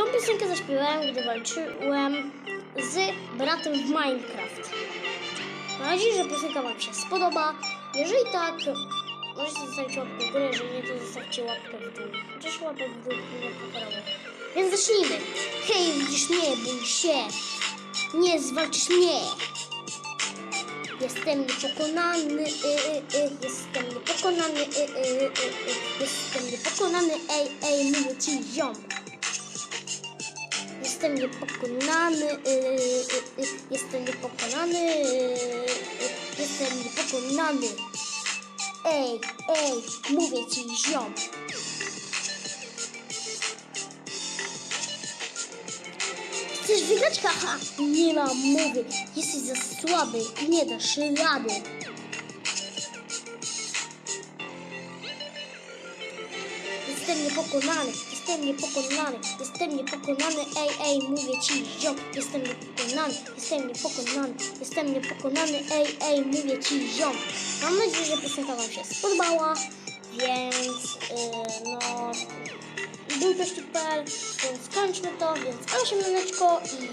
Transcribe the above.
Tą piosenkę zaśpiewałem, gdy walczyłem z bratem w Minecraft. Mam nadzieję, że piosenka Wam się spodoba. Jeżeli tak, możecie zostawić łapkę w górę, jeżeli nie, to zostawcie łapkę w dół. Chociaż łapkę w dół nie poprawię. Więc zacznijmy. Hej, widzisz mnie, bój się. Nie zwalczysz mnie. Jestem niepokonany, y, y, y, jestem niepokonany, y, y, y, y, jestem niepokonany, ej, ej, mówię ci ziom. Jestem niepokonany, y, y, y, jestem niepokonany, jestem niepokonany. Ej, ej, mówię ci ziom. Chcesz wygrać? Haha, nie mam mowy. Jesteś za słaby, nie dasz rady. Jestem niepokonany, jestem niepokonany, jestem niepokonany, ej, ej, mówię ci, ziom, jestem niepokonany, jestem niepokonany, jestem niepokonany, ej, ej, mówię ci, ziom. Mam nadzieję, że piosenka Wam się spodobała, więc, yy, no, był to super, więc skończmy to, więc 8 mineczko i...